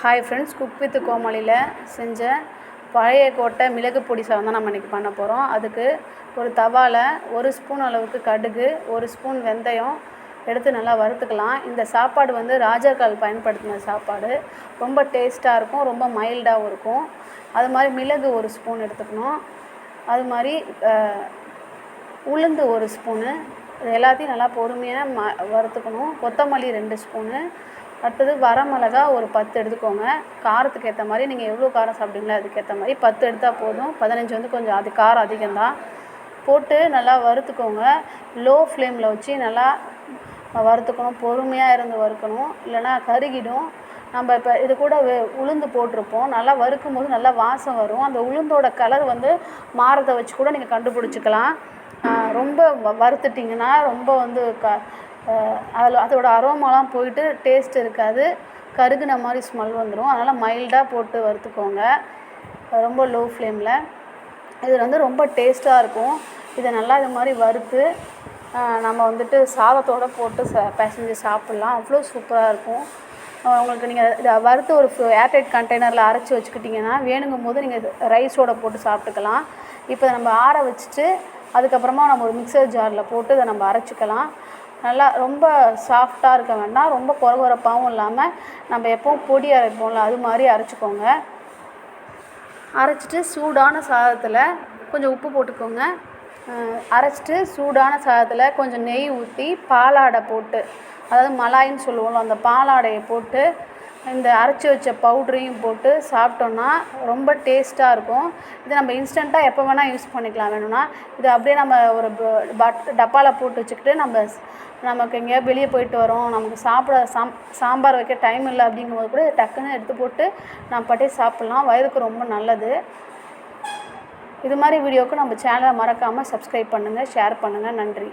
Hi friends cook with கோமாளியில் செஞ்ச பழைய கோட்டை மிளகு பொடி சாதம் தான் நம்ம இன்றைக்கி பண்ண போகிறோம் அதுக்கு ஒரு தவாவில் ஒரு ஸ்பூன் அளவுக்கு கடுகு ஒரு ஸ்பூன் வெந்தயம் எடுத்து நல்லா வறுத்துக்கலாம். இந்த சாப்பாடு வந்து ராஜாக்கால் பயன்படுத்தின சாப்பாடு. ரொம்ப டேஸ்ட்டாக இருக்கும் ரொம்ப மைல்டாகவும் இருக்கும். அது மாதிரி மிளகு ஒரு ஸ்பூன் எடுத்துக்கணும். அது மாதிரி உளுந்து ஒரு ஸ்பூனு. இது எல்லாத்தையும் நல்லா பொறுமையாக ம வறுத்துக்கணும். கொத்தமல்லி ரெண்டு ஸ்பூனு. அடுத்தது வரமிளகா ஒரு பத்து எடுத்துக்கோங்க. காரத்துக்கு ஏற்ற மாதிரி நீங்கள் எவ்வளோ காரம் சாப்பிடுங்களோ அதுக்கேற்ற மாதிரி பத்து எடுத்தால் போதும். பதினஞ்சு வந்து கொஞ்சம் அது காரம் அதிகம்தான். போட்டு நல்லா வறுத்துக்கோங்க. லோ ஃப்ளேமில் வச்சு நல்லா வறுத்துக்கணும். பொறுமையாக இருந்து வறுக்கணும். இல்லைன்னா கருகிடும். நம்ம இப்போ இது கூட வெ உளுந்து போட்டிருப்போம். நல்லா வறுக்கும் போது நல்லா வாசம் வரும். அந்த உளுந்தோட கலர் வந்து மாறதை வச்சு கூட நீங்கள் கண்டுபிடிச்சிக்கலாம். ரொம்ப வ- வறுத்துட்டிங்கன்னா ரொம்ப வந்து க அதில் அதோட அரோமாலாம் போயிட்டு டேஸ்ட் இருக்காது. கருகுன மாதிரி ஸ்மெல் வந்துடும் அதனால் மைல்டாக போட்டு வறுத்துக்கோங்க. ரொம்ப லோ ஃப்ளேமில் இது வந்து ரொம்ப டேஸ்ட்டாக இருக்கும். இதை நல்லா இது மாதிரி வறுத்து நம்ம வந்துட்டு சாதத்தோட போட்டு ச பிசைஞ்சு சாப்பிட்லாம். அவ்வளோ சூப்பராக இருக்கும். உங்களுக்கு நீங்கள் இதை வறுத்து ஒரு ஏர்டைட் கண்டெய்னரில் அரைச்சி வச்சுக்கிட்டிங்கன்னா வேணுங்கும் போது நீங்கள் ரைஸோட போட்டு சாப்பிட்டுக்கலாம். இப்போ நம்ம ஆற வச்சுட்டு அதுக்கப்புறமா நம்ம ஒரு மிக்சர் ஜாரில் போட்டு இதை நம்ம அரைச்சிக்கலாம். நல்லா ரொம்ப சாஃப்டாக இருக்க வேண்டாம். ரொம்ப கொரகொரப்பாகவும் இல்லாமல் நம்ம எப்போவும் பொடி அரைப்போம்ல அது மாதிரி அரைச்சிக்கோங்க. அரைச்சிட்டு சூடான சாதத்தில் கொஞ்சம் உப்பு போட்டுக்கோங்க. அரைச்சிட்டு சூடான சாதத்தில் கொஞ்சம் நெய் ஊற்றி பாலாடை போட்டு அதாவது மலாயின்னு சொல்லுவோம்ல அந்த பாலாடையை போட்டு இந்த அரைச்சி வச்ச பவுடரையும் போட்டு சாப்பிட்டோன்னா ரொம்ப டேஸ்ட்டாக இருக்கும். இது நம்ம இன்ஸ்டண்ட்டாக எப்போ வேணால் யூஸ் பண்ணிக்கலாம். வேணும்னா இது அப்படியே நம்ம ஒரு பட் டப்பாவில் போட்டு வச்சுக்கிட்டு நம்ம நமக்கு எங்கேயாவது வெளியே போயிட்டு வரோம். நமக்கு சாப்பிட சாம் சாம்பார் வைக்க டைம் இல்லை அப்படிங்கும்போது கூட டக்குன்னு எடுத்து போட்டு நம்ம பாட்டே சாப்பிட்லாம். வயிறுக்கு ரொம்ப நல்லது. இது மாதிரி வீடியோவுக்கு நம்ம சேனலை மறக்காமல் சப்ஸ்கிரைப் பண்ணுங்கள் ஷேர் பண்ணுங்கள் நன்றி.